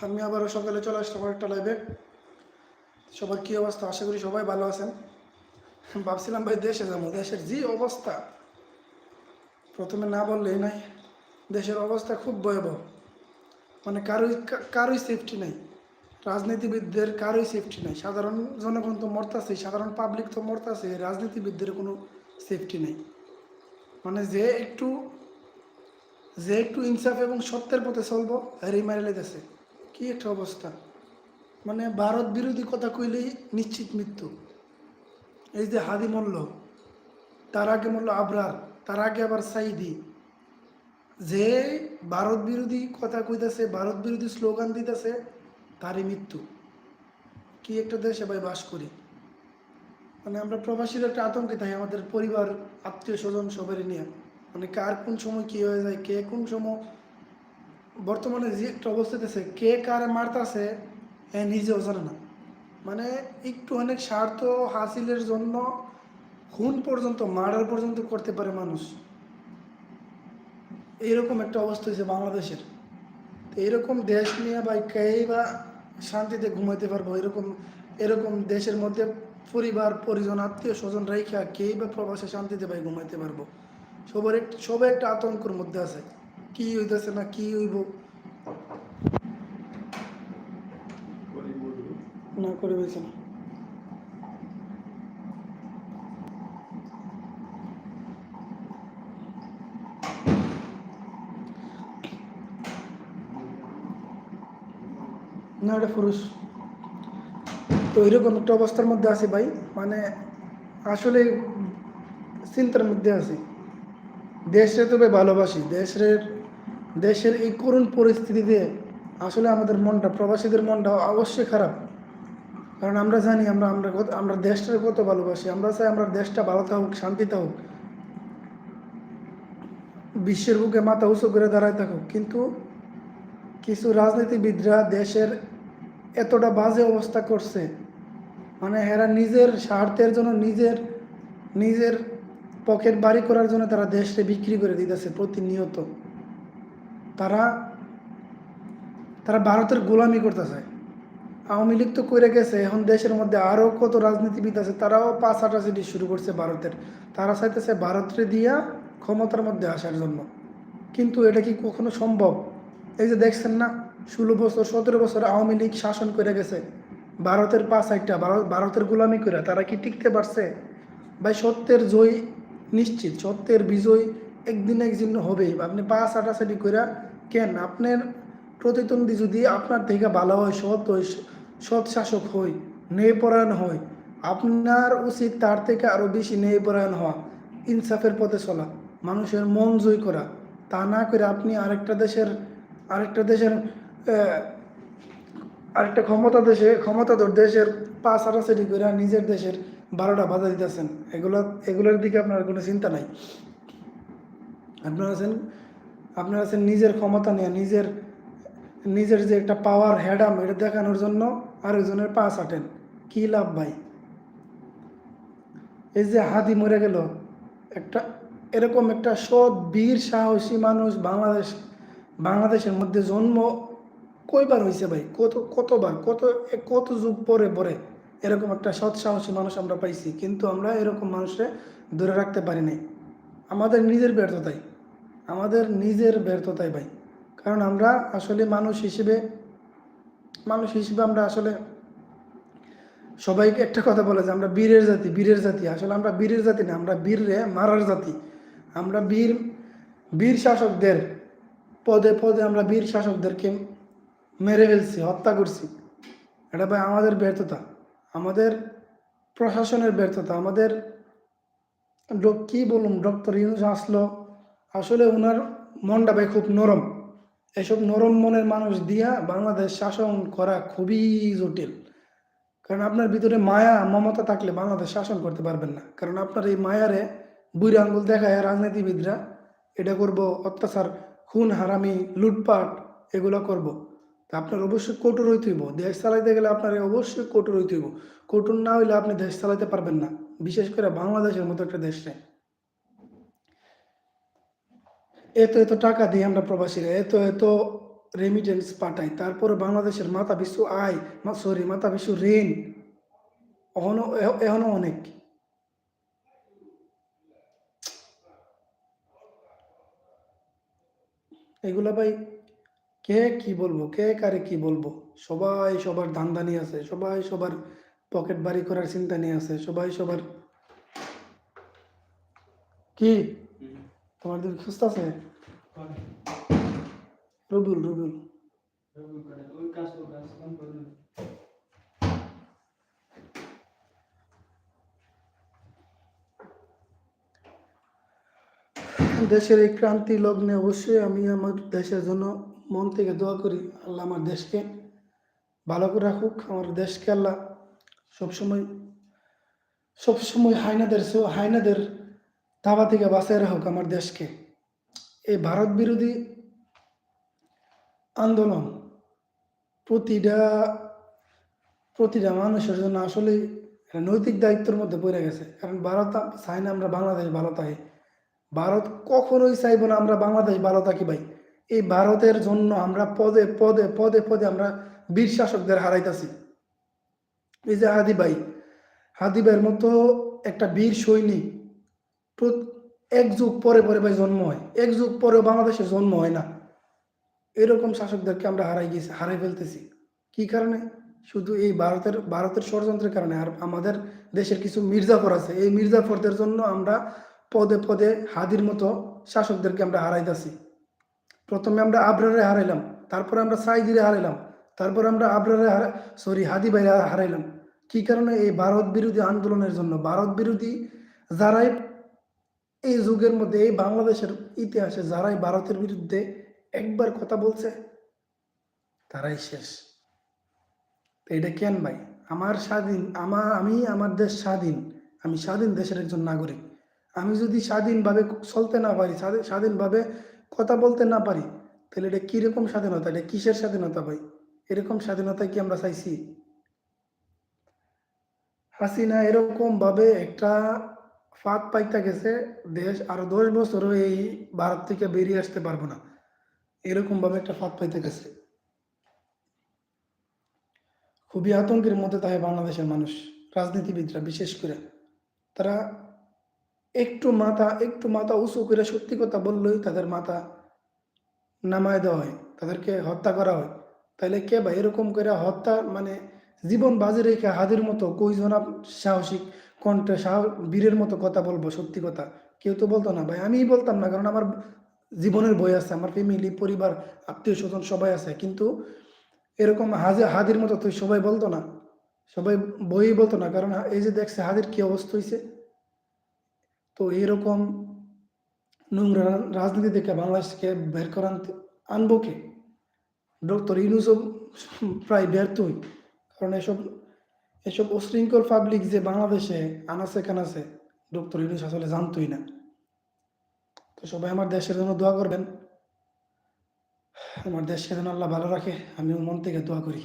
আমি আবারও সকালে চলে আসলাম একটা লাইভে সবার কী অবস্থা? আশা করি সবাই ভালো আছেন। ভাবছিলাম ভাই দেশে যাব। দেশের যে অবস্থা। প্রথমে না বললেই নাই। দেশের অবস্থা খুব ভয়াবহ। মানে কারোই কারোই সেফটি নেই। রাজনীতিবিদদের কারোই সেফটি নেই। সাধারণ জনগণ তো মরতাছে সাধারণ পাবলিক তো মরতাছে। রাজনীতিবিদদের কোনো সেফটি নেই। মানে যে একটু যে একটু ইনসাফ এবং সত্যের পথে চলবো এরই মারে লেগেছে কি একটা অবস্থা। মানে ভারত বিরোধী কথা কইলেই নিশ্চিত মৃত্যু। এই যে হাদি মল্ল, তার আগে মল্ল আবরার, তার আগে আবার সাইদি। যে ভারত বিরোধী কথা কইতেছে, ভারত বিরোধী স্লোগান দিতেছে, তারই মৃত্যু। কি একটা দেশে ভাই বাস করি। মানে আমরা প্রবাসীর একটা আতঙ্কে থাকি, আমাদের পরিবার আত্মীয় স্বজন সবারই নিয়ে। মানে কার কোন সময় কি হয়ে যায়, কে কোন সময়, বর্তমানে যে একটা অবস্থাতে আছে কে কারে মারতাছে, এ নিজেও জানে না। মানে একটু অনেক স্বার্থ হাসিলের জন্য খুন পর্যন্ত, মার্ডার পর্যন্ত করতে পারে মানুষ। এইরকম একটা অবস্থা হয়েছে বাংলাদেশের। তো এরকম দেশ নিয়ে বা কেই বা শান্তিতে ঘুমাইতে পারব, এরকম এরকম দেশের মধ্যে পরিবার, পরিজন আত্মীয় স্বজন রেখা কেই বা প্রবাসে শান্তিতে ভাই ঘুমাইতে পারব। সবার সবাই একটা আতঙ্কের মধ্যে আছে। কি হইতেছে না কি হইব? না করে না। না এটা পুরুষ। তো এরকম একটা অবস্থার মধ্যে আছি ভাই। মানে আসলে চিন্তার মধ্যে আছি। দেশে তো ভাই ভালোবাসি, দেশের দেশের এই করুণ পরিস্থিতিতে আসলে আমাদের মনটা, প্রবাসীদের মনটা অবশ্যই খারাপ। কারণ আমরা জানি আমরা আমরা কত- আমরা দেশটার কত ভালোবাসি, আমরা চাই আমরা দেশটা ভালো থাকুক, শান্তি থাকুক। বিশ্বের বুকে মাথা উঁচু করে দাঁড়ায় থাকুক। কিন্তু কিছু রাজনীতিবিদরা দেশের এতটা বাজে অবস্থা করছে মানে এরা নিজের স্বার্থের জন্য নিজের নিজের পকেট বাড়ি করার জন্য তারা দেশকে বিক্রি করে দিতেছে প্রতিনিয়ত। তারা তারা ভারতের গোলামি করতেছে। আওয়ামী লীগ তো করে গেছে, এখন দেশের মধ্যে আরও কত রাজনীতিবিদ আছে, তারাও পাঁচ আটাশিটি শুরু করছে ভারতের। তারা চাইতেছে ভারতরে দিয়া ক্ষমতার মধ্যে আসার জন্য। কিন্তু এটা কি কখনো সম্ভব? এই যে দেখছেন না, ষোলো বছর, সতেরো বছর আওয়ামী লীগ শাসন করে গেছে। ভারতের পাঁচ একটা ভারত, ভারতের গোলামি করে তারা কি টিকতে পারছে? ভাই, সত্যের জয় নিশ্চিত, সত্যের বিজয় একদিন একদিন হবেই আপনি পাঁচ আটাশাটি করে কেন আপনার প্রতিদ্বন্দ্বী যদি আপনার থেকে ভালো হয়, সৎ হয়, সৎ শাসক হয়, ন্যায়পরায়ণ হয়, আপনার উচিত তার থেকে আরও বেশি ন্যায়পরায়ণ হওয়া, ইনসাফের পথে চলা, মানুষের মন জয় করা। তা না করে আপনি আরেকটা দেশের আরেকটা দেশের আরেকটা ক্ষমতা দেশে, ক্ষমতাধর দেশের পাঁচ আটাশাটি করে নিজের দেশের বারোটা বাধা দিতেছেন। এগুলো, এগুলোর দিকে আপনার কোনো চিন্তা নাই। আপনারা আছেন আপনারা আছেন নিজের ক্ষমতা নিয়ে, নিজের নিজের যে একটা পাওয়ার হ্যাডাম এটা দেখানোর জন্য আরেকজনের পাশ আটেন কি লাভ ভাই? এই যে হাতি মরে গেল, একটা, এরকম একটা সৎ, বীর, সাহসী মানুষ বাংলাদেশ, বাংলাদেশের মধ্যে জন্ম কয়বার হয়েছে ভাই? কত, কতবার? কত কত যুগ পরে পরে? এরকম একটা সৎ সাহসী মানুষ আমরা পাইছি, কিন্তু আমরা এরকম মানুষে ধরে রাখতে পারি নাই। আমাদের নিজের ব্যর্থতাই, আমাদের নিজের ব্যর্থতাই ভাই। কারণ আমরা আসলে মানুষ হিসেবে মানুষ হিসেবে আমরা আসলে সবাইকে একটা কথা বলে যে আমরা বীরের জাতি বীরের জাতি। আসলে আমরা বীরের জাতি না, আমরা বীররে মারার জাতি। আমরা বীর বীর শাসকদের পদে পদে আমরা বীর শাসকদেরকে মেরে ফেলছি, হত্যা করছি। এটা ভাই আমাদের ব্যর্থতা। আমাদের প্রশাসনের ব্যর্থতা, আমাদের কি বলুন, ডক্টর ইউনুস আসলো, আসলে ওনার মনটা ভাই খুব নরম। এসব নরম মনের মানুষ দিয়া বাংলাদেশ শাসন করা খুবই জটিল। কারণ আপনার ভিতরে মায়া, মমতা থাকলে বাংলাদেশ শাসন করতে পারবেন না। কারণ আপনার এই মায়ারে বুড়ি আঙ্গুল দেখায় রাজনীতিবিদরা, এটা করব, অত্যাচার, খুন, হারামি, লুটপাট, এগুলো করব। আপনার অবশ্যই কঠোর হইতে হইব। দেশ চালাইতে গেলে আপনার অবশ্যই কঠোর হইতে হইব। কঠোর না হইলে আপনি দেশ চালাইতে পারবেন না। বিশেষ করে বাংলাদেশের মতো একটা দেশে। এত এত টাকা দিই আমরা প্রবাসীরা, এত এত রেমিটেন্স পাঠায় তারপরে বাংলাদেশের মাথা বিশ্ব আয় সরি মাথা বিশ্ব ঋণ। এখনও এখনও অনেক। এগুলা ভাই কে কি বলব, কে কারে কি বলব? সবাই সবার ধান্দা আছে সবাই সবার পকেট বাড়ি করার চিন্তা নিয়ে আছে সবাই সবার কি? তোমার দিন খুঁজতেছে রবিউল রবিউল। করে দেশের এই ক্রান্তি লগ্নে অবশ্যই আমি আমার দেশের জন্য মন থেকে দোয়া করি, আল্লাহ আমার দেশকে ভালো করে রাখুক, আমার দেশকে আল্লাহ সবসময় সবসময় হাইনাদের হাইনাদের দাবা থেকে বাঁচিয়ে রাখুক আমার দেশকে। এই ভারত বিরোধী আন্দোলন প্রতিটা প্রতিটা মানুষের জন্য আসলে নৈতিক দায়িত্বের মধ্যে পড়ে গেছে। কারণ ভারত চাই না আমরা বাংলাদেশ ভালো থাকি। ভারত কখনোই চাইব না আমরা বাংলাদেশ ভালো থাকি ভাই। এই ভারতের জন্য আমরা পদে পদে পদে পদে আমরা বীর শাসকদের হারাইতেছি। এই যে হাদি ভাই, হাদি ভাইয়ের মতো একটা বীর সৈনিক এক যুগ পরে পরে ভাই জন্ম হয়, এক যুগ পরেও বাংলাদেশে জন্ম হয় না। এরকম শাসকদেরকে আমরা হারাই গেছি, হারাই ফেলতেছি। কি কারণে? শুধু এই ভারতের ভারতের ষড়যন্ত্রের কারণে আর আমাদের দেশের কিছু মির্জাফর আছে। এই মির্জাফরদের জন্য আমরা পদে পদে হাদির মতো শাসকদেরকে আমরা হারাইতেছি। প্রথমে আমরা আবরারে হারাইলাম, তারপরে আমরা সাইদিরে হারাইলাম, তারপর আমরা আবরারে হারা সরি হাদি বাইরে হারাইলাম। কি কারণে? এই ভারত বিরোধী আন্দোলনের জন্য। ভারত বিরোধী যারাই এই যুগের মধ্যে, এই বাংলাদেশের ইতিহাসে যারাই ভারতের বিরুদ্ধে একবার কথা বলছে, তারাই শেষ। এটা কেন ভাই? আমার স্বাধীন, আমার, আমি, আমার দেশ স্বাধীন। আমি স্বাধীন দেশের একজন নাগরিক। আমি যদি স্বাধীনভাবে চলতে না পারি, স্বাধীন- স্বাধীনভাবে কথা বলতে না পারি, তাহলে এটা কীরকম স্বাধীনতা? এটা কিসের স্বাধীনতা ভাই? এরকম স্বাধীনতা কি আমরা চাইছি? হাসিনা এরকম ভাবে একটা ফাঁদ পাইতে গেছে, দেশ আরও দশ বছরও এই ভারত থেকে বেরিয়ে আসতে পারব না। এরকম ভাবে একটা ফাঁক পাইতে গেছে। খুবই আতঙ্কের মধ্যে থাকে বাংলাদেশের মানুষ, রাজনীতিবিদরা বিশেষ করে, তারা একটু মাথা একটু মাথা উঁচু করে সত্যি কথা বললেই তাদের মাথা নামায় দেওয়া হয়, তাদেরকে হত্যা করা হয়। তাহলে কে বা এরকম করে হত্যা মানে জীবন বাজি রেখে হাদির মতো কইজন সাহসিক কণ্ঠে সাহ, বীরের মতো কথা বলব সত্যি কথা। কেউ তো বলতো না, ভাই আমিই বলতাম না, কারণ আমার জীবনের বই আছে, আমার ফ্যামিলি পরিবার, আত্মীয় স্বজন সবাই আছে। কিন্তু এরকম হাজে, হাদির মতো তুই সবাই বলতো না, সবাই বই বলতো না, কারণ এই যে দেখছে হাদির কি অবস্থা হয়েছে তো এরকম নোংরা রাজনীতি থেকে বাংলাদেশকে বের করান আনব কে? ডক্টর ইউনুসও প্রায় ব্যর্থই। কারণ এসব এসব অশৃঙ্খল পাবলিক যে বাংলাদেশে আনাছে কানাছে, ডক্টর ইউনুস আসলে জানতোই না। তো সবাই আমার দেশের জন্য দোয়া করবেন। আমার দেশকে যেন আল্লাহ ভালো রাখে, আমিও মন থেকে দোয়া করি।